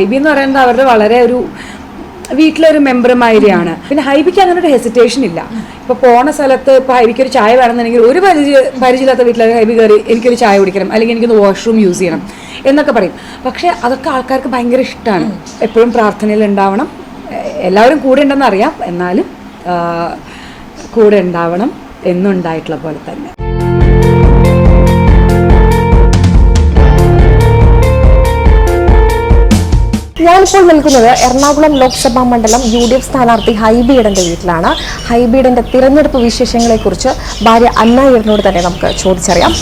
ഹൈബി എന്ന് പറയുന്നത് അവരുടെ വളരെ ഒരു വീട്ടിലൊരു മെമ്പർ മാതിരിയാണ്. പിന്നെ ഹൈബിക്ക് അങ്ങനെ ഒരു ഹെസിറ്റേഷൻ ഇല്ല. ഇപ്പൊ പോണ സ്ഥലത്ത് ഇപ്പൊ ഹൈബിക്ക് ഒരു ചായ വേണമെന്നുണ്ടെങ്കിൽ ഒരു പരിചയ പരിചയമില്ലാത്ത വീട്ടിൽ ഹൈബി കയറി എനിക്കൊരു ചായ കുടിക്കണം. അല്ലെങ്കിൽ എനിക്കൊന്ന് വാഷ്റൂം യൂസ് ചെയ്യണം എന്നൊക്കെ പറയും. പക്ഷെ അതൊക്കെ ആൾക്കാർക്ക് ഭയങ്കര ഇഷ്ടമാണ് എപ്പോഴും പ്രാർത്ഥനയിൽ ഉണ്ടാവണം. എല്ലാവരും കൂടെ ഉണ്ടെന്ന് അറിയാം. എന്നാലും കൂടെ ഉണ്ടാവണം എന്നുണ്ടായിട്ടുള്ള പോലെ തന്നെ. ഞാനിപ്പോൾ നിൽക്കുന്നത്. എറണാകുളം ലോക്സഭാ മണ്ഡലം യു ഡി എഫ് സ്ഥാനാർത്ഥി ഹൈബീഡന്റെ വീട്ടിലാണ്. ഹൈബീഡന്റെ തിരഞ്ഞെടുപ്പ് വിശേഷങ്ങളെക്കുറിച്ച് ഭാര്യ അന്നായിരുന്നോട് തന്നെ നമുക്ക് ചോദിച്ചറിയാം.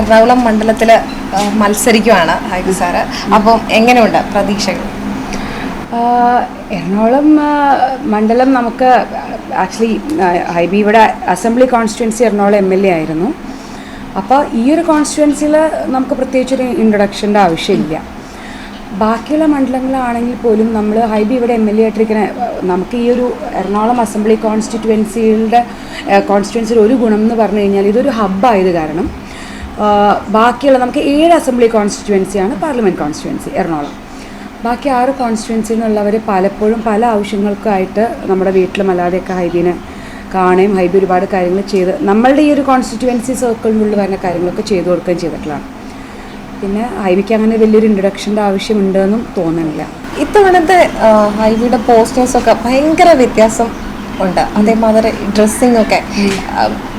എറണാകുളം മണ്ഡലത്തിൽ മത്സരിക്കുവാണ് ഹൈബി സാറ്. അപ്പം എങ്ങനെയുണ്ട് പ്രതീക്ഷകൾ? എറണാകുളം മണ്ഡലം നമുക്ക് ആക്ച്വലി ഹൈബി ഇവിടെ assembly constituency Ernakulam M L A ആയിരുന്നു. അപ്പോൾ ഈ ഒരു കോൺസ്റ്റിറ്റുവൻസിയിൽ നമുക്ക് പ്രത്യേകിച്ച് ഒരു ഇൻട്രൊഡക്ഷന്റെ ആവശ്യമില്ല. ബാക്കിയുള്ള മണ്ഡലങ്ങളാണെങ്കിൽ പോലും നമ്മൾ ഹൈബി ഇവിടെ എം എൽ എ ആയിട്ടിരിക്കുന്ന നമുക്ക് ഈ ഒരു എറണാകുളം അസംബ്ലി കോൺസ്റ്റിറ്റുവൻസിയുടെ ഒരു ഗുണം എന്ന് പറഞ്ഞു കഴിഞ്ഞാൽ ഇതൊരു ഹബ്ബായത് കാരണം ബാക്കിയുള്ള നമുക്ക് ഏഴ് അസംബ്ലി കോൺസ്റ്റിറ്റുവൻസിയാണ് പാർലമെന്റ് കോൺസ്റ്റിറ്റുവൻസി എറണാകുളം. ബാക്കി ആറ് കോൺസ്റ്റിറ്റുവൻസിയിൽ നിന്നുള്ളവർ പലപ്പോഴും പല ആവശ്യങ്ങൾക്കായിട്ട് നമ്മുടെ വീട്ടിലും അല്ലാതെയൊക്കെ ഹൈബീനെ കാണുകയും ഹൈബി ഒരുപാട് കാര്യങ്ങൾ ചെയ്ത് നമ്മളുടെ ഈ ഒരു കോൺസ്റ്റിറ്റ്യുവൻസി സർക്കിളിനുള്ളിൽ വരുന്ന കാര്യങ്ങളൊക്കെ ചെയ്തു കൊടുക്കുകയും ചെയ്തിട്ടുള്ളതാണ്. പിന്നെ ഹൈബിക്ക് അങ്ങനെ വലിയൊരു ഇൻട്രൊഡക്ഷന്റെ ആവശ്യമുണ്ടെന്നും തോന്നുന്നില്ല ഇത്തവണത്തെ ഹൈബിയുടെ പോസ്റ്റേഴ്സൊക്കെ ഭയങ്കര വ്യത്യാസം ഉണ്ട്. അതേമാതിരി ഡ്രസ്സിംഗ് ഒക്കെ.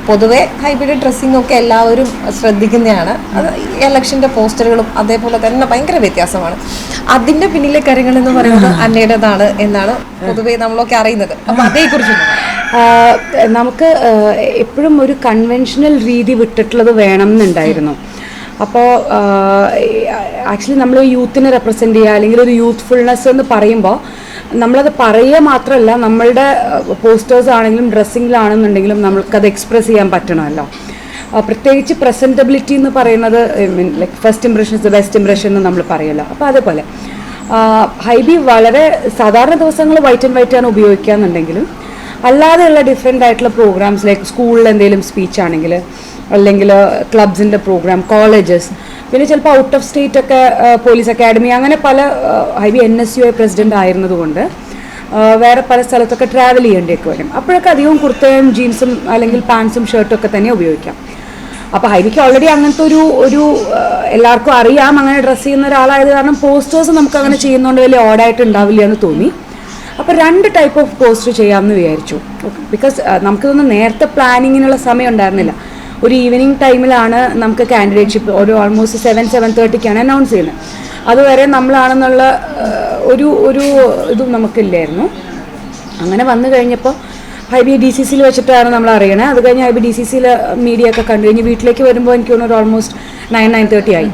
പൊതുവെ ഹൈബിയുടെ ഡ്രസ്സിംഗ് ഒക്കെ എല്ലാവരും ശ്രദ്ധിക്കുന്നതാണ്. അത് ഇലക്ഷന്റെ പോസ്റ്ററുകളും അതേപോലെ തന്നെ ഭയങ്കര വ്യത്യാസമാണ്. അതിന്റെ പിന്നിലെ കാര്യങ്ങൾ എന്ന് പറയുന്നത് അന്നയുടേതാണ് എന്നാണ് പൊതുവെ നമ്മളൊക്കെ അറിയുന്നത്. അപ്പം അതേക്കുറിച്ച് നമുക്ക് എപ്പോഴും ഒരു കൺവെൻഷനൽ രീതി വിട്ടിട്ടുള്ളത് വേണം എന്നുണ്ടായിരുന്നു അപ്പോൾ ആക്ച്വലി നമ്മൾ യൂത്തിനെ റെപ്രസെന്റ് ചെയ്യുക അല്ലെങ്കിൽ ഒരു യൂത്ത്ഫുൾനെസ് എന്ന് പറയുമ്പോൾ നമ്മളത് പറയുക മാത്രമല്ല നമ്മളുടെ പോസ്റ്റേഴ്സ് ആണെങ്കിലും ഡ്രസ്സിങ്ങിലാണെന്നുണ്ടെങ്കിലും നമ്മൾക്കത് എക്സ്പ്രസ് ചെയ്യാൻ പറ്റണമല്ലോ. പ്രത്യേകിച്ച് പ്രസന്റബിലിറ്റി എന്ന് പറയുന്നത് mean like first impression is the best impression എന്ന് നമ്മൾ പറയുമല്ലോ അപ്പോൾ അതേപോലെ ഹൈബി വളരെ സാധാരണ ദിവസങ്ങൾ വൈറ്റ് ആൻഡ് വൈറ്റ് ആണ് ഉപയോഗിക്കാന്നുണ്ടെങ്കിലും അല്ലാതെയുള്ള ഡിഫറെന്റ് ആയിട്ടുള്ള പ്രോഗ്രാംസ് ലൈക്ക് സ്കൂളിൽ എന്തെങ്കിലും സ്പീച്ച് ആണെങ്കിൽ അല്ലെങ്കിൽ ക്ലബ്സിന്റെ പ്രോഗ്രാം കോളേജസ് പിന്നെ ചിലപ്പോൾ ഔട്ട് ഓഫ് സ്റ്റേറ്റ് ഒക്കെ പോലീസ് അക്കാഡമി അങ്ങനെ പല Hibi N S U I president ആയിരുന്നതുകൊണ്ട് വേറെ പല സ്ഥലത്തൊക്കെ ട്രാവൽ ചെയ്യേണ്ടിയൊക്കെ വരും. അപ്പോഴൊക്കെ അധികവും കുർത്തയും ജീൻസും അല്ലെങ്കിൽ പാൻസും ഷർട്ടും ഒക്കെ തന്നെ ഉപയോഗിക്കാം. അപ്പോൾ ഹൈബിക്ക് ഓൾറെഡി അങ്ങനത്തെ ഒരു ഒരു എല്ലാവർക്കും അറിയാം. അങ്ങനെ ഡ്രസ്സ് ചെയ്യുന്ന ഒരാളായത് കാരണം പോസ്റ്റേഴ്സ് നമുക്ക് അങ്ങനെ ചെയ്യുന്നതുകൊണ്ട് വലിയ ഓഡായിട്ട് ഉണ്ടാവില്ല എന്ന് തോന്നി. അപ്പോൾ രണ്ട് ടൈപ്പ് ഓഫ് കോസ്റ്റ് ചെയ്യാമെന്ന് വിചാരിച്ചു. ബിക്കോസ് നമുക്കിതൊന്നും നേരത്തെ പ്ലാനിങ്ങിനുള്ള സമയം ഉണ്ടായിരുന്നില്ല. ഒരു ഈവനിങ് ടൈമിലാണ് നമുക്ക് കാൻഡിഡേറ്റ്ഷിപ്പ് ഒരു ഓൾമോസ്റ്റ് സെവൻ സെവൻ തേർട്ടിക്കാണ് അനൗൺസ് ചെയ്യുന്നത്. അതുവരെ നമ്മളാണെന്നുള്ള ഒരു ഒരു ഇതും നമുക്കില്ലായിരുന്നു. അങ്ങനെ വന്നു കഴിഞ്ഞപ്പോൾ ഹൈബി ഡി സി സിയിൽ വെച്ചിട്ടാണ് നമ്മൾ അറിയണേ. അത് കഴിഞ്ഞ് ഹൈബി ഡി സി സിയിൽ മീഡിയ ഒക്കെ കണ്ടു. കഴിഞ്ഞ് വീട്ടിലേക്ക് വരുമ്പോൾ എനിക്ക് തോന്നുന്നു ഒരു ഓൾമോസ്റ്റ് നയൻ നയൻ തേർട്ടി ആയി.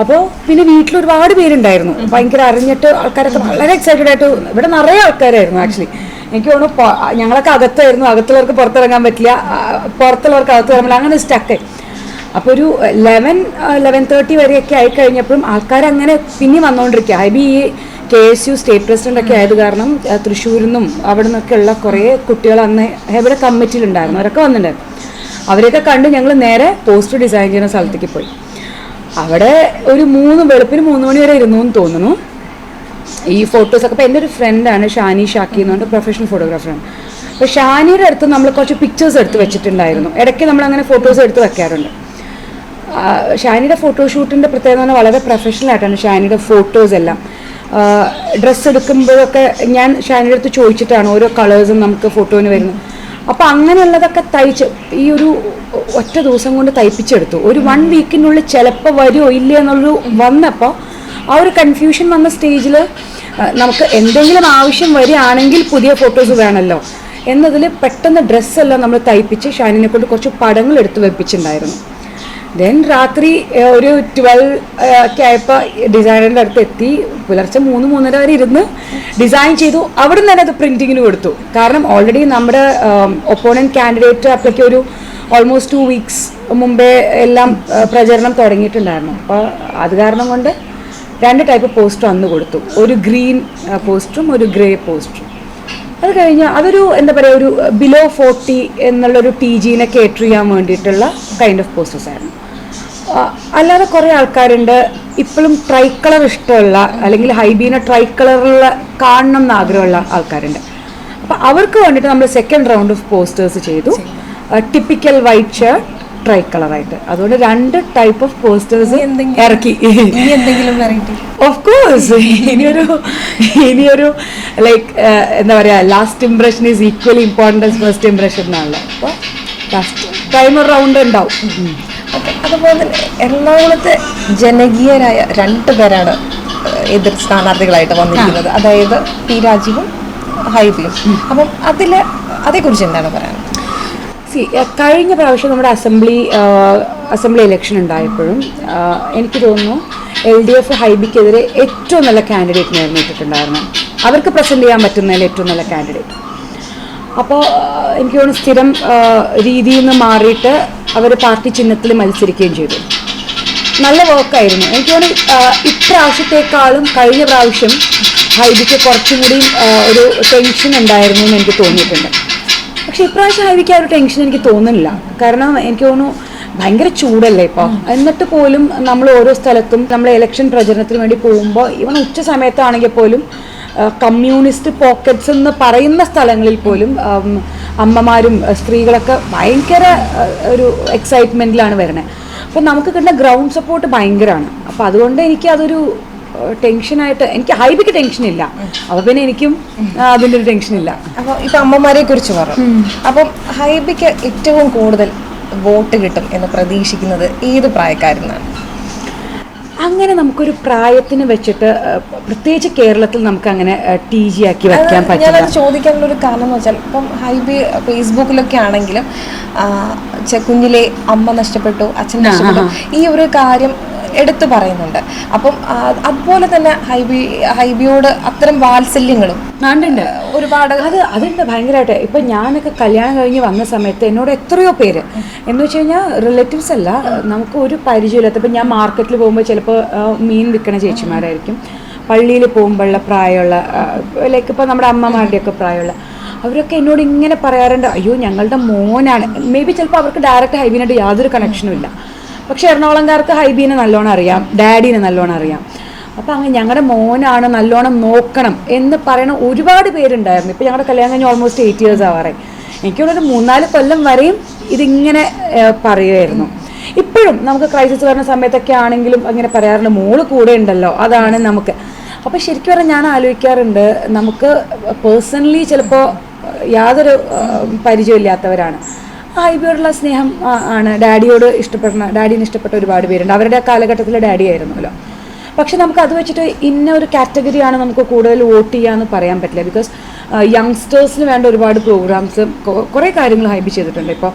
അപ്പോൾ പിന്നെ വീട്ടിൽ ഒരുപാട് പേരുണ്ടായിരുന്നു. ഭയങ്കര അറിഞ്ഞിട്ട് ആൾക്കാരൊക്കെ വളരെ എക്സൈറ്റഡ് ആയിട്ട് ഇവിടെ നിറയെ ആൾക്കാരായിരുന്നു ആക്ച്വലി എനിക്ക് തോന്നുന്നു ഞങ്ങളൊക്കെ അകത്തായിരുന്നു. അകത്തുള്ളവർക്ക് പുറത്തിറങ്ങാൻ പറ്റില്ല. പുറത്തുള്ളവർക്ക് അകത്ത് പറ്റില്ല. അങ്ങനെ സ്റ്റക്ക് അപ്പോൾ ഒരു ലെവൻ ലെവൻ തേർട്ടി വരെയൊക്കെ ആയി കഴിഞ്ഞപ്പോഴും ആൾക്കാർ അങ്ങനെ പിന്നെ വന്നുകൊണ്ടിരിക്കുക Hibi K S U state president ഒക്കെ ആയത് കാരണം തൃശ്ശൂരിൽ നിന്നും അവിടെ നിന്നൊക്കെ ഉള്ള കുറേ കുട്ടികൾ അന്ന് ഇവിടെ കമ്മിറ്റിയിലുണ്ടായിരുന്നു അവരൊക്കെ വന്നിട്ടുണ്ടായിരുന്നു. അവരെയൊക്കെ കണ്ട് ഞങ്ങൾ നേരെ പോസ്റ്റർ ഡിസൈൻ ചെയ്യുന്ന സ്ഥലത്തേക്ക് പോയി. അവിടെ ഒരു മൂന്ന് വെളുപ്പിന് മൂന്ന് മണി വരെ ഇരുന്നു എന്ന് തോന്നുന്നു. ഈ ഫോട്ടോസ് ഒക്കെ എന്റെ ഒരു ഫ്രണ്ടാണ് ഷാനി ഷാക്കി എന്ന് പറഞ്ഞിട്ട് പ്രൊഫഷണൽ ഫോട്ടോഗ്രാഫറാണ് അപ്പോൾ ഷാനിയുടെ അടുത്ത് നമ്മൾ കുറച്ച് പിക്ചേഴ്സ് എടുത്ത് വെച്ചിട്ടുണ്ടായിരുന്നു. ഇടയ്ക്ക് നമ്മൾ അങ്ങനെ ഫോട്ടോസ് എടുത്ത് വെക്കാറുണ്ട്. ഷാനിയുടെ ഫോട്ടോഷൂട്ടിന്റെ പ്രത്യേകത പറഞ്ഞാൽ വളരെ പ്രൊഫഷണൽ ആയിട്ടാണ് ഷാനിയുടെ ഫോട്ടോസ് എല്ലാം. ഡ്രസ്സ് എടുക്കുമ്പോഴൊക്കെ ഞാൻ ഷാനിയുടെ അടുത്ത് ചോദിച്ചിട്ടാണ് ഓരോ കളേഴ്സും നമുക്ക് ഫോട്ടോന് വരുന്നത്. അപ്പോൾ അങ്ങനെയുള്ളതൊക്കെ തയ്ച്ച് ഈ ഒരു ഒറ്റ ദിവസം കൊണ്ട് തയ്പ്പിച്ചെടുത്തു. ഒരു വൺ വീക്കിനുള്ളിൽ ചിലപ്പോൾ വരുമോ ഇല്ല എന്നുള്ളൊരു വന്നപ്പോൾ ആ ഒരു കൺഫ്യൂഷൻ വന്ന സ്റ്റേജിൽ നമുക്ക് എന്തെങ്കിലും ആവശ്യം വരികയാണെങ്കിൽ പുതിയ ഫോട്ടോസ് വേണമല്ലോ എന്നതിൽ പെട്ടെന്ന് ഡ്രസ്സെല്ലാം നമ്മൾ തയ്പ്പിച്ച് ഷാനിനെ കൊണ്ട് കുറച്ച് പടങ്ങൾ എടുത്ത് വെപ്പിച്ചിട്ടുണ്ടായിരുന്നു. ദെൻ രാത്രി ഒരു ട്വൽവ് ഒക്കെ ആയപ്പോൾ ഡിസൈനറിന്റെ അടുത്ത് എത്തി പുലർച്ചെ മൂന്ന് മൂന്നര വരെ ഇരുന്ന് ഡിസൈൻ ചെയ്തു. അവിടെ നിന്ന് തന്നെ അത് പ്രിന്റിങ്ങിന് കൊടുത്തു. കാരണം ഓൾറെഡി നമ്മുടെ ഒപ്പോണന്റ് കാൻഡിഡേറ്റ് അപ്പോഴേക്ക് ഒരു ഓൾമോസ്റ്റ് ടു വീക്സ് മുമ്പേ എല്ലാം പ്രചരണം തുടങ്ങിയിട്ടുണ്ടായിരുന്നു. അപ്പോൾ അത് കാരണം കൊണ്ട് രണ്ട് ടൈപ്പ് പോസ്റ്റർ അന്ന് കൊടുത്തു. ഒരു ഗ്രീൻ പോസ്റ്ററും ഒരു ഗ്രേ പോസ്റ്ററും അത് കഴിഞ്ഞ് അതൊരു എന്താ പറയുക ഒരു ബിലോ ഫോർട്ടി എന്നുള്ളൊരു ടി ജീനെ കേറ്റർ ചെയ്യാൻ വേണ്ടിയിട്ടുള്ള കൈൻഡ് ഓഫ് പോസ്റ്റേഴ്സ് ആയിരുന്നു. അല്ലാതെ കുറേ ആൾക്കാരുണ്ട്. ഇപ്പോഴും ട്രൈ കളർ ഇഷ്ടമുള്ള അല്ലെങ്കിൽ ഹൈബീനെ ട്രൈ കളറിലുള്ള കാണണം എന്ന് ആഗ്രഹമുള്ള ആൾക്കാരുണ്ട്. അപ്പോൾ അവർക്ക് വേണ്ടിയിട്ട് നമ്മൾ സെക്കൻഡ് റൗണ്ട് ഓഫ് പോസ്റ്റേഴ്സ് ചെയ്തു. ടിപ്പിക്കൽ വൈറ്റ് ഷർട്ട് ട്രൈ കളറായിട്ട് അതുകൊണ്ട് രണ്ട് ടൈപ്പ് ഓഫ് പോസ്റ്റേഴ്സ് ഇറക്കി. എന്തെങ്കിലും ഓഫ് കോഴ്സ് ഇനിയൊരു ഇനിയൊരു ലൈക്ക് എന്താ പറയുക last impression is equally important first impression എന്നാണല്ലോ. അപ്പോൾ ലാസ്റ്റ് ടൈമർ റൗണ്ട് ഉണ്ടാവും. അതുപോലെ തന്നെ എറണാകുളത്തെ ജനകീയരായ രണ്ട് പേരാണ് എതിർ സ്ഥാനാർത്ഥികളായിട്ട് വന്നിരിക്കുന്നത്. അതായത് പി രാജീവും ഹൈബിയും. അപ്പം അതിൽ അതേക്കുറിച്ച് എന്താണ് പറയാൻ? സി കഴിഞ്ഞ പ്രാവശ്യം നമ്മുടെ അസംബ്ലി അസംബ്ലി ഇലക്ഷൻ ഉണ്ടായപ്പോഴും എനിക്ക് തോന്നുന്നു എൽ ഡി എഫ് ഹൈബിക്കെതിരെ ഏറ്റവും നല്ല കാൻഡിഡേറ്റ് ഇട്ടിട്ടുണ്ടായിരുന്നത് അവർക്ക് പ്രസന്റ് ചെയ്യാൻ പറ്റുന്നതിൽ ഏറ്റവും നല്ല കാൻഡിഡേറ്റ് അപ്പോൾ എനിക്ക് തോന്നുന്നു സ്ഥിരം രീതിയിൽ നിന്ന് മാറിയിട്ട് അവർ പാർട്ടി ചിഹ്നത്തിൽ മത്സരിക്കുകയും ചെയ്തു. നല്ല വർക്കായിരുന്നു. എനിക്ക് തോന്നുന്നു ഇപ്രാവശ്യത്തെക്കാളും കഴിഞ്ഞ പ്രാവശ്യം ഹൈബിക്ക് കുറച്ചും കൂടി ഒരു ടെൻഷൻ ഉണ്ടായിരുന്നു എന്ന് എനിക്ക് തോന്നിയിട്ടുണ്ട്. പക്ഷെ ഇപ്രാവശ്യം ഹൈബിക്ക് ആ ഒരു ടെൻഷൻ എനിക്ക് തോന്നുന്നില്ല. കാരണം എനിക്ക് തോന്നുന്നു ഭയങ്കര ചൂടല്ലേ ഇപ്പോൾ എന്നിട്ട് പോലും നമ്മൾ ഓരോ സ്ഥലത്തും നമ്മൾ ഇലക്ഷൻ പ്രചരണത്തിന് വേണ്ടി പോകുമ്പോൾ ഇവൻ ഉച്ച സമയത്താണെങ്കിൽ പോലും കമ്മ്യൂണിസ്റ്റ് പോക്കറ്റ്സ് എന്ന് പറയുന്ന സ്ഥലങ്ങളിൽ പോലും അമ്മമാരും സ്ത്രീകളൊക്കെ ഭയങ്കര ഒരു എക്സൈറ്റ്മെന്റിലാണ് വരുന്നത് അപ്പോൾ നമുക്ക് കിട്ടുന്ന ഗ്രൗണ്ട് സപ്പോർട്ട് ഭയങ്കരമാണ് അപ്പോൾ അതുകൊണ്ട് എനിക്ക് അതൊരു ടെൻഷനായിട്ട് എനിക്ക് ഹൈബിക്ക് ടെൻഷനില്ല അപ്പം പിന്നെ എനിക്കും അതിന്റെ ഒരു ടെൻഷനില്ല അപ്പോൾ ഇപ്പം അമ്മമാരെ കുറിച്ച് പറഞ്ഞു അപ്പം ഹൈബിക്ക് ഏറ്റവും കൂടുതൽ വോട്ട് കിട്ടും എന്ന് പ്രതീക്ഷിക്കുന്നത് ഏത് പ്രായക്കാരെന്നാണ് അങ്ങനെ നമുക്കൊരു പ്രായത്തിന് വെച്ചിട്ട് പ്രത്യേകിച്ച് കേരളത്തിൽ നമുക്ക് അങ്ങനെ ടി ജി ആക്കി വയ്ക്കാൻ പറ്റില്ല. ഞാനത് ചോദിക്കാനുള്ള ഒരു കാരണം എന്ന് വെച്ചാൽ ഇപ്പം ഹൈബി ഫേസ്ബുക്കിലൊക്കെ ആണെങ്കിലും കുഞ്ഞിലെ അമ്മ നഷ്ടപ്പെട്ടു അച്ഛൻ നഷ്ടപ്പെട്ടു ഈ ഒരു കാര്യം എടുത്തു പറയുന്നുണ്ട്. അപ്പം അതുപോലെ തന്നെ ഹൈബി ഹൈബിയോട് അത്തരം വാത്സല്യങ്ങളും ഒരുപാട് അത് അതുണ്ട് ഭയങ്കരമായിട്ട്. ഇപ്പൊ ഞാനൊക്കെ കല്യാണം കഴിഞ്ഞ് വന്ന സമയത്ത് എന്നോട് എത്രയോ പേര് എന്ന് വെച്ച് കഴിഞ്ഞാൽ റിലേറ്റീവ്സ് അല്ല നമുക്ക് ഒരു പരിചയമില്ലാത്ത ഇപ്പം ഞാൻ മാർക്കറ്റിൽ പോകുമ്പോൾ ചിലപ്പോൾ മീൻ വിൽക്കണ ചേച്ചിമാരായിരിക്കും. പള്ളിയിൽ പോകുമ്പോഴുള്ള പ്രായമുള്ള ലൈക്ക് ഇപ്പോൾ നമ്മുടെ അമ്മമാരുടെയൊക്കെ പ്രായമുള്ള അവരൊക്കെ എന്നോട് ഇങ്ങനെ പറയാറുണ്ട് അയ്യോ ഞങ്ങളുടെ മോനാണ്. മേ ബി ചിലപ്പോൾ അവർക്ക് ഡയറക്റ്റ് ഹൈബിനായിട്ട് യാതൊരു കണക്ഷനും ഇല്ല. പക്ഷെ എറണാകുളംകാർക്ക് ഹൈബീനെ നല്ലോണം അറിയാം ഡാഡീനെ നല്ലോണം അറിയാം. അപ്പോൾ അങ്ങനെ ഞങ്ങളുടെ മോനാണ് നല്ലോണം നോക്കണം എന്ന് പറയുന്ന ഒരുപാട് പേരുണ്ടായിരുന്നു. ഇപ്പം ഞങ്ങളുടെ കല്യാണം കഴിഞ്ഞ് ഓൾമോസ്റ്റ് എയ്റ്റ് ഇയേഴ്സ് ആവാറേ എനിക്കുള്ളൊരു മൂന്നാൽ കൊല്ലം വരെയും ഇതിങ്ങനെ പറയുമായിരുന്നു ഇപ്പോഴും നമുക്ക് ക്രൈസിസ് വരുന്ന സമയത്തൊക്കെ ആണെങ്കിലും അങ്ങനെ പറയാറുണ്ട് മോൾ കൂടെ ഉണ്ടല്ലോ അതാണ് നമുക്ക്. അപ്പോൾ ശരിക്കും പറഞ്ഞാൽ ഞാൻ ആലോചിക്കാറുണ്ട് നമുക്ക് പേഴ്സണലി ചിലപ്പോൾ യാതൊരു പരിചയമില്ലാത്തവരാണ്. ഹൈബിയോടുള്ള സ്നേഹം ആണ്. ഡാഡിയോട് ഇഷ്ടപ്പെടുന്ന ഡാഡീനെ ഇഷ്ടപ്പെട്ട ഒരുപാട് പേരുണ്ട്. അവരുടെ ആ കാലഘട്ടത്തിലെ ഡാഡി ആയിരുന്നല്ലോ. പക്ഷെ നമുക്ക് അത് വെച്ചിട്ട് ഇന്ന ഒരു കാറ്റഗറിയാണ് നമുക്ക് കൂടുതൽ വോട്ട് ചെയ്യാന്ന് പറയാൻ പറ്റില്ല. ബിക്കോസ് യങ്സ്റ്റേഴ്സിന് വേണ്ട ഒരുപാട് പ്രോഗ്രാംസ് കുറേ കാര്യങ്ങൾ ഹൈബി ചെയ്തിട്ടുണ്ട്. ഇപ്പോൾ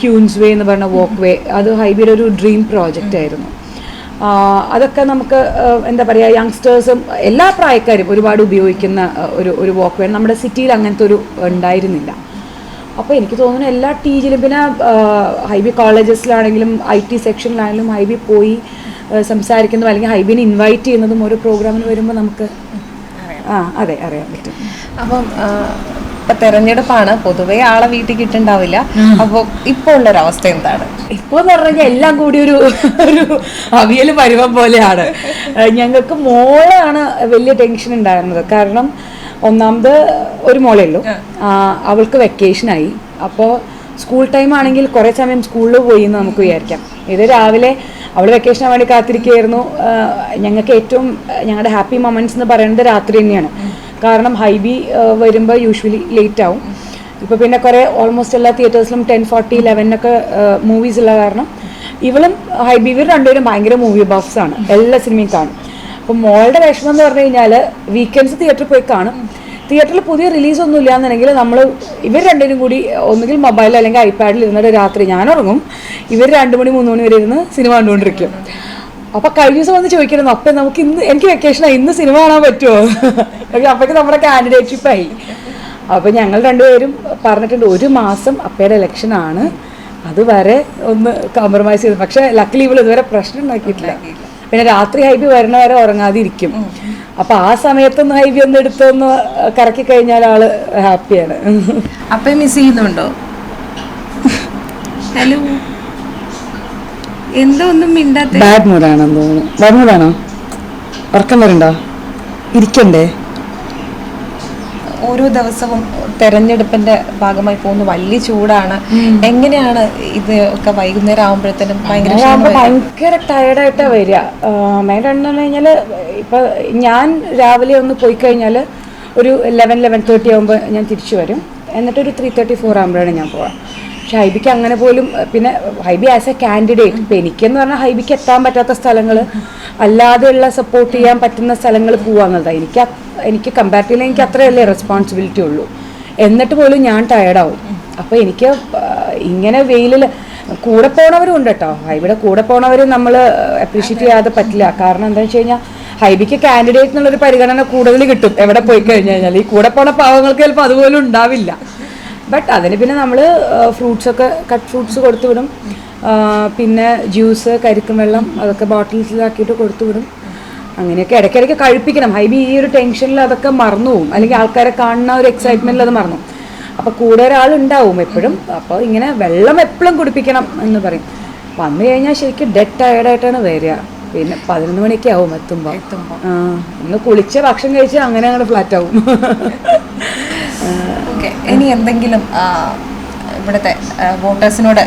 ക്യൂൻസ് വേ എന്ന് പറഞ്ഞ വോക്ക് വേ അത് ഹൈബിയുടെ ഒരു ഡ്രീം പ്രോജക്റ്റ് ആയിരുന്നു. അതൊക്കെ നമുക്ക് എന്താ പറയുക യങ്സ്റ്റേഴ്സും എല്ലാ പ്രായക്കാരും ഒരുപാട് ഉപയോഗിക്കുന്ന ഒരു ഒരു വോക്ക് വേ നമ്മുടെ സിറ്റിയിൽ അങ്ങനത്തെ ഒരു ഉണ്ടായിരുന്നില്ല. അപ്പോൾ എനിക്ക് തോന്നുന്നു എല്ലാ ടീച്ചിലും പിന്നെ ഹൈബി കോളേജസിലാണെങ്കിലും ഐ ടി സെക്ഷനിലാണെങ്കിലും ഹൈബി പോയി സംസാരിക്കുന്നതും അല്ലെങ്കിൽ ഹൈബിനെ ഇൻവൈറ്റ് ചെയ്യുന്നതും ഓരോ പ്രോഗ്രാമിന് വരുമ്പോൾ നമുക്ക് ആ അതെ അറിയാൻ പറ്റും. അപ്പം ഇപ്പൊ തെരഞ്ഞെടുപ്പാണ്. പൊതുവേ ആളെ വീട്ടിൽ കിട്ടുണ്ടാവില്ല. അപ്പോൾ ഇപ്പോൾ ഉള്ളൊരവസ്ഥ എന്താണ്? ഇപ്പോൾ എന്ന് പറഞ്ഞു കഴിഞ്ഞാൽ എല്ലാം കൂടി ഒരു ഒരു അവിയൽ പരുവം പോലെയാണ്. ഞങ്ങൾക്ക് മോളാണ് വലിയ ടെൻഷൻ ഉണ്ടായിരുന്നത്. കാരണം ഒന്നാമത് ഒരു മോളേ ഉള്ളൂ. അവൾക്ക് വെക്കേഷനായി അപ്പോൾ സ്കൂൾ ടൈം ആണെങ്കിൽ കുറേ സമയം സ്കൂളിൽ പോയി എന്ന് നമുക്ക് വിചാരിക്കാം. ഇത് രാവിലെ അവൾ വെക്കേഷന് വേണ്ടി കാത്തിരിക്കുകയായിരുന്നു. ഞങ്ങൾക്ക് ഏറ്റവും ഞങ്ങളുടെ ഹാപ്പി മൊമെന്റ്സ് എന്ന് പറയുന്നത് രാത്രി തന്നെയാണ്. കാരണം ഹൈബി വരുമ്പോൾ യൂഷ്വലി ലേറ്റ് ആവും. ഇപ്പോൾ പിന്നെ കുറേ ഓൾമോസ്റ്റ് എല്ലാ തിയേറ്റേഴ്സിലും ടെൻ ഫോർട്ടി ഇലവനൊക്കെ മൂവീസ് ഉള്ള കാരണം ഇവളും ഹൈബി ഇവർ രണ്ടുപേരും ഭയങ്കര മൂവി ബോക്സ് ആണ്. എല്ലാ സിനിമയും കാണും. അപ്പം മോളുടെ വിഷമം എന്ന് പറഞ്ഞു കഴിഞ്ഞാൽ വീക്കെൻഡ്സ് തിയേറ്ററിൽ പോയി കാണും. തിയേറ്ററിൽ പുതിയ റിലീസ് ഒന്നും ഇല്ലാന്നുണ്ടെങ്കിൽ നമ്മൾ ഇവർ രണ്ടിനും കൂടി ഒന്നുകിൽ മൊബൈലിൽ അല്ലെങ്കിൽ ഐപാഡിൽ ഇരുന്നിട്ട് രാത്രി ഞാൻ ഉറങ്ങും. ഇവർ രണ്ട് മണി മൂന്ന് മണി വരെ ഇരുന്ന് സിനിമ കണ്ടുകൊണ്ടിരിക്കും അപ്പൊ കഴിഞ്ഞ ദിവസം വന്ന് ചോദിക്കണം അപ്പൊ നമുക്ക് ഇന്ന് എനിക്ക് വെക്കേഷനായി ഇന്ന് സിനിമ കാണാൻ പറ്റുമോ അപ്പൊക്ക് നമ്മുടെ കാൻഡിഡേറ്റ്ഷിപ്പ് ആയി. അപ്പൊ ഞങ്ങൾ രണ്ടുപേരും പറഞ്ഞിട്ടുണ്ട് ഒരു മാസം അപ്പയുടെ ഇലക്ഷൻ ആണ്. അതുവരെ ഒന്ന് കോംപ്രമൈസ് ചെയ്തു. പക്ഷെ ലക്കിലി ഇവൾ ഇതുവരെ പ്രശ്നം ഉണ്ടാക്കിയിട്ടില്ല. പിന്നെ രാത്രി ഹൈബി വരണ വരെ ഉറങ്ങാതെ ഇരിക്കും അപ്പൊ ആ സമയത്തൊന്ന് ഹൈബി ഒന്ന് എടുത്തൊന്ന് കറക്കി കഴിഞ്ഞാൽ ആൾ ഹാപ്പിയാണ്. അപ്പൊ മിസ് ചെയ്യുന്നുണ്ടോ? ഹലോ. എന്തോ ഒന്നും മിണ്ടാത്ത ബാഡ് മൂഡാണെന്ന് തോന്നുന്നു. ബാഡ് മൂഡാണോ ഉറക്കം വരണ്ടോ? ഇരിക്കണ്ടേ? ഓരോ ദിവസവും തെരഞ്ഞെടുപ്പിന്റെ ഭാഗമായി പോകുന്ന. വലിയ ചൂടാണ്. എങ്ങനെയാണ് ഇത് ഒക്കെ വൈകുന്നേരം ആകുമ്പോഴത്തേനും ഭയങ്കര? ഭയങ്കര ടയർഡായിട്ടാണ് വരിക. മെയിൻ എന്ന് പറഞ്ഞു കഴിഞ്ഞാൽ ഇപ്പൊ ഞാൻ രാവിലെ ഒന്ന് പോയി കഴിഞ്ഞാൽ ഒരു ലെവൻ ലെവൻ തേർട്ടി ആകുമ്പോൾ ഞാൻ തിരിച്ചു വരും. എന്നിട്ടൊരു ത്രീ തേർട്ടി ഫോർ ആകുമ്പോഴാണ് ഞാൻ പോവാം. പക്ഷെ ഹൈബിക്ക് അങ്ങനെ പോലും പിന്നെ ഹൈബി ആസ് എ കാൻഡിഡേറ്റ് ഇപ്പം എനിക്കെന്ന് പറഞ്ഞാൽ ഹൈബിക്ക് എത്താൻ പറ്റാത്ത സ്ഥലങ്ങൾ അല്ലാതെയുള്ള സപ്പോർട്ട് ചെയ്യാൻ പറ്റുന്ന സ്ഥലങ്ങൾ പോവാന്നുള്ളതാണ് എനിക്ക് എനിക്ക് കമ്പാരിറ്റീവ്ലി എനിക്ക് അത്രയല്ലേ റെസ്പോൺസിബിലിറ്റി ഉള്ളൂ. എന്നിട്ട് പോലും ഞാൻ ടയർഡാവും അപ്പോൾ എനിക്ക് ഇങ്ങനെ വെയിലിൽ കൂടെ പോണവരും ഉണ്ട് കേട്ടോ ഹൈബിയുടെ കൂടെ പോണവരും നമ്മൾ അപ്രീഷിയേറ്റ് ചെയ്യാതെ പറ്റില്ല. കാരണം എന്താണെന്ന് വെച്ച് കഴിഞ്ഞാൽ ഹൈബിക്ക് കാൻഡിഡേറ്റ് എന്നുള്ളൊരു പരിഗണന കൂടുതൽ കിട്ടും. എവിടെ പോയി കഴിഞ്ഞു കഴിഞ്ഞാൽ ഈ കൂടെ പോണ പാവങ്ങൾക്ക് ചിലപ്പോൾ അതുപോലും ഉണ്ടാവില്ല. ബട്ട് അതിന് പിന്നെ നമ്മൾ ഫ്രൂട്ട്സൊക്കെ കട്ട് ഫ്രൂട്ട്സ് കൊടുത്തു വിടും. പിന്നെ ജ്യൂസ് കരിക്കും വെള്ളം അതൊക്കെ ബോട്ടിൽസിലാക്കിയിട്ട് കൊടുത്തു വിടും. അങ്ങനെയൊക്കെ ഇടയ്ക്കിടയ്ക്ക് കഴിപ്പിക്കണം. ഹൈബി ഈ ഒരു ടെൻഷനിൽ അതൊക്കെ മറന്നു പോകും അല്ലെങ്കിൽ ആൾക്കാരെ കാണുന്ന ഒരു എക്സൈറ്റ്മെന്റിൽ അത് മറന്നു അപ്പോൾ കൂടെ ഒരാളുണ്ടാവും എപ്പോഴും. അപ്പോൾ ഇങ്ങനെ വെള്ളം എപ്പോഴും കുടിപ്പിക്കണം എന്ന് പറയും. വന്നു കഴിഞ്ഞാൽ ശരിക്കും ഡെഡ് ടയർഡായിട്ടാണ് വരിക. പിന്നെ പതിനൊന്ന് മണിയൊക്കെ ആവും എത്തുമ്പോൾ എത്തുമ്പോൾ ഒന്ന് കുളിച്ച് ഭക്ഷണം കഴിച്ച് അങ്ങനെ അങ്ങനെ ഫ്ലാറ്റ് ആവും. ഇനി എന്തെങ്കിലും ഇവിടുത്തെ വോട്ടേഴ്സിനോട്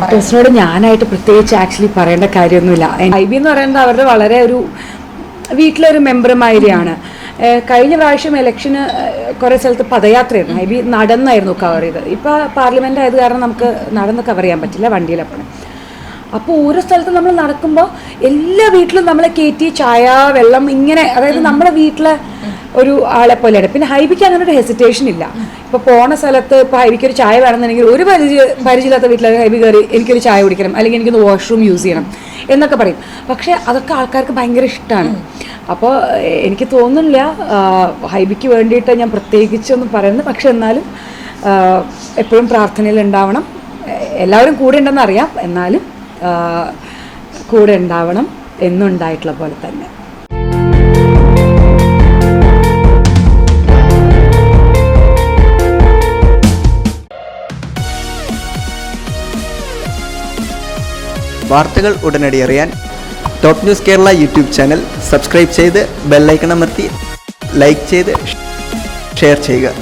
വോട്ടേഴ്സിനോട് ഞാനായിട്ട് പ്രത്യേകിച്ച് ആക്ച്വലി പറയേണ്ട കാര്യമൊന്നുമില്ല. ഐ ബി എന്ന് പറയുന്നത് അവരുടെ വളരെ ഒരു വീട്ടിലൊരു മെമ്പർ മാതിരിയാണ്. കഴിഞ്ഞ പ്രാവശ്യം ഇലക്ഷന് കുറേ സ്ഥലത്ത് പദയാത്രയായിരുന്നു. ഐ ബി നടന്നായിരുന്നു കവർ ചെയ്തത്. ഇപ്പോൾ പാർലമെന്റ് ആയത് കാരണം നമുക്ക് നടന്ന് കവർ ചെയ്യാൻ പറ്റില്ല വണ്ടിയിലപ്പോൾ അപ്പോൾ ഓരോ സ്ഥലത്തും നമ്മൾ നടക്കുമ്പോൾ എല്ലാ വീട്ടിലും നമ്മളെ കയറ്റി ചായ വെള്ളം ഇങ്ങനെ അതായത് നമ്മുടെ വീട്ടിലെ ഒരു ആളെ പോലെയാണ്. പിന്നെ ഹൈബിക്ക് അങ്ങനെ ഒരു ഹെസിറ്റേഷൻ ഇല്ല ഇപ്പൊ പോണ സ്ഥലത്ത് ഇപ്പൊ ഹൈബിക്ക് ഒരു ചായ വേണമെന്നുണ്ടെങ്കിൽ ഒരു പരിചയ പരിചയമില്ലാത്ത വീട്ടിലെ ഹൈബി കയറി എനിക്കൊരു ചായ കുടിക്കണം. അല്ലെങ്കിൽ എനിക്കൊന്ന് വാഷ്റൂം യൂസ് ചെയ്യണം. എന്നൊക്കെ പറയും. പക്ഷെ അതൊക്കെ ആൾക്കാർക്ക് ഭയങ്കര ഇഷ്ടമാണ് അപ്പോൾ എനിക്ക് തോന്നുന്നില്ല ഹൈബിക്ക് വേണ്ടിയിട്ട് ഞാൻ പ്രത്യേകിച്ചൊന്നും പറയുന്നത് പക്ഷെ എന്നാലും എപ്പോഴും പ്രാർത്ഥനയിൽ ഉണ്ടാവണം. എല്ലാവരും കൂടെ ഉണ്ടെന്ന് അറിയാം. എന്നാലും കൂടെ ഉണ്ടാവണം എന്നുണ്ടായിട്ടുള്ള പോലെ തന്നെ. വാർത്തകൾ ഉടനടി അറിയാൻ top news Kerala YouTube channel subscribe ചെയ്ത് ബെല്ലൈക്കൺ അമർത്തി ലൈക്ക് ചെയ്ത് ഷെയർ ചെയ്യുക.